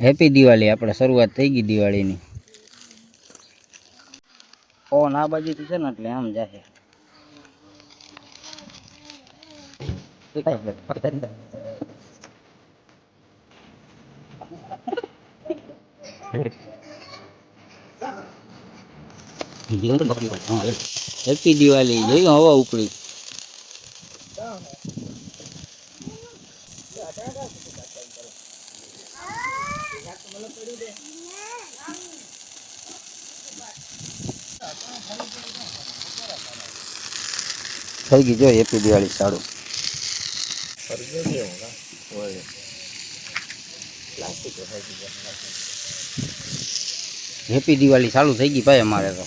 Happy Diwali આપણે શરૂઆત થઈ ગઈ દિવાળીની. ઓન આ બાજુથી છે ને એટલે આમ જશે Thank હેપી દિવાળી. જોયું હવા ઉપડી. થઈ ગઈ જો હેપી દિવાળી સારું. હેપી દિવાળી ચાલુ થઈ ગઈ ભાઈ અમારે તો.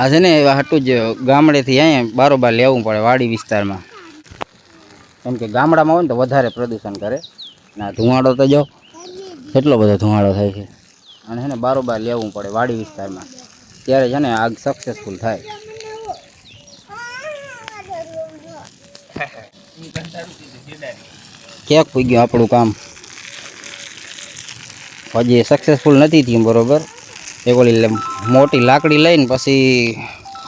આ છે ને હાટું જ ગામડેથી અહીંયા બારોબાર લેવું પડે વાડી વિસ્તારમાં. કેમ કે ગામડામાં હોય ને તો વધારે પ્રદૂષણ કરે. ને આ ધુમાડો તો જો, કેટલો બધો ધુમાડો થાય છે. અને છે ને બારોબાર લેવું પડે વાડી વિસ્તારમાં. ત્યારે છે ને આગ સક્સેસફુલ થાય. ક્યાંક પૂગ્યું ગયું આપણું કામ. હજી સક્સેસફુલ નથી થયું બરોબર. એક ઓલી મોટી લાકડી લઈને પછી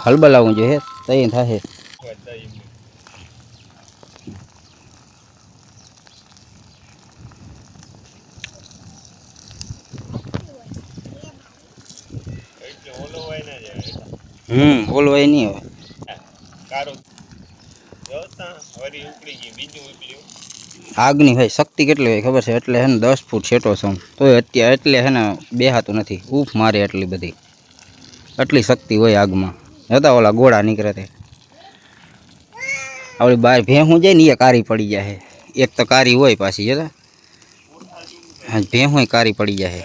હલબલાવવું જોઈએ. તૈયાર થશે હમ ઓલવાય નહીં હવે. આગની ભાઈ શક્તિ કેટલી હોય ખબર છે? એટલે હે ને દસ ફૂટ છેટો છું. તોય અત્યારે એટલે હે ને બેહાતું નથી. ઉફ, મારે એટલી બધી. એટલી શક્તિ હોય આગમાં. હતા ઓલા ગોળા નીકળે તે. આપણી બહાર ભેહું જાય ને એ કારી પડી જાય એક તો કારી હોય પાછી જતા ભેહું કારી પડી જાય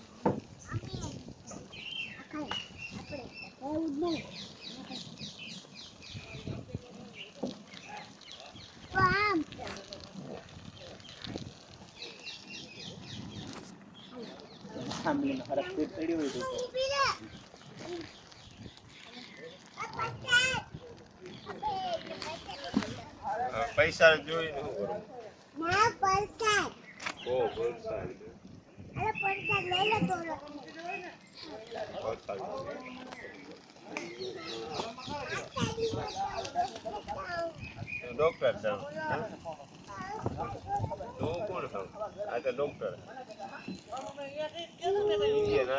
પૈસા જોઈ શું કરું? ના પરસાદ બહુ વરસાદ. અરે લઈ લે ડોક્ટર તો કોણ છો આ તો ડોક્ટર ઇન્ડિયન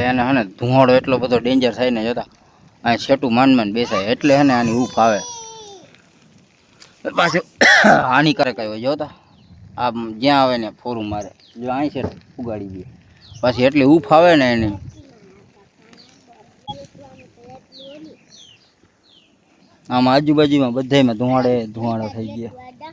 એને હે ને એટલો બધો ડેન્જર થાય ને, જોતા. આ છેટું માન માન બેસાય, એટલે હે ને, આની ઉફ આવે. પાછું હાનિકારક આવ્યો જોતા આ જ્યાં આવે ને ફોરું મારે. જો અહીં છે, ઉગાડી દે પાછી એટલી ઉફ આવે ને એને. આમ આજુબાજુમાં બધાયમાં ધુવાડે ધુવાડા થઈ ગયા. વાડા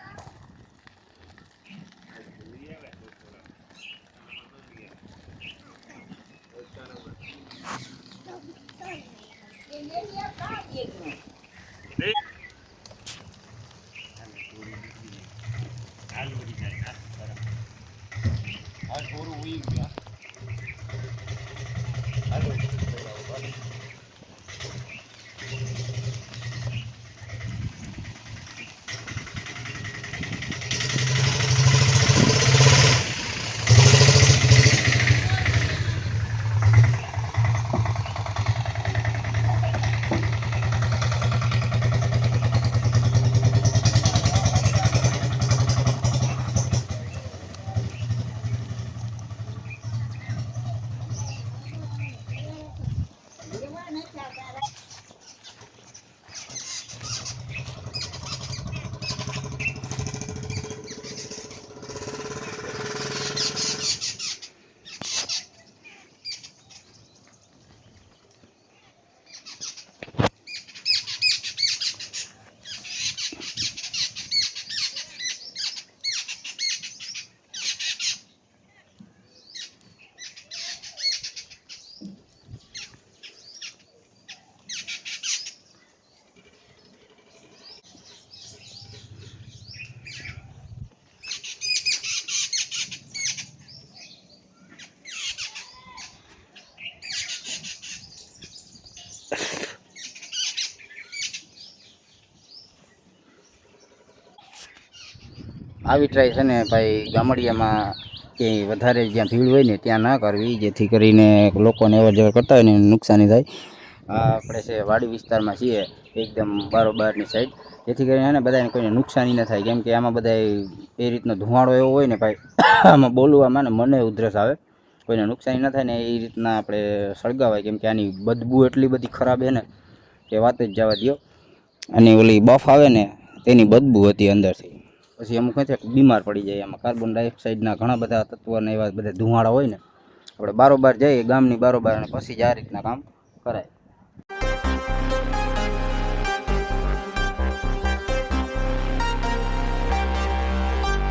ખાઈ નથી આવું તો બે બી આવી ટ્રાય છે ને ભાઈ ગામડિયામાં ક્યાંય વધારે જ્યાં ભીડ હોય ને ત્યાં ના કરવી, જેથી કરીને લોકોને અવર જવર કરતા હોય ને નુકસાની થાય. આપણે છે વાડી વિસ્તારમાં છીએ, એકદમ બારોબારની સાઈડ જેથી કરીને ને બધાને કોઈને નુકસાની ન થાય. કેમ કે આમાં બધા એ રીતનો ધુમાડો એવો હોય ને ભાઈ, આમાં બોલવામાં ને મને ઉધરસ આવે. કોઈને નુકસાની ન થાય ને એ રીતના આપણે સળગાવાય. કેમ કે આની બદબુ એટલી બધી ખરાબ છે ને કે વાત જ જવા દો અને ઓલી બફ આવે ને, તેની બદબુ હતી અંદરથી. પછી અમુક છે બીમાર પડી જાય એમાં કાર્બન ડાયોક્સાઇડના ઘણા બધા તત્વોને એવા બધા ધુમાડા હોય ને, આપણે બારોબાર જઈએ ગામની બારોબાર અને પછી જ આ રીતના કામ કરાય.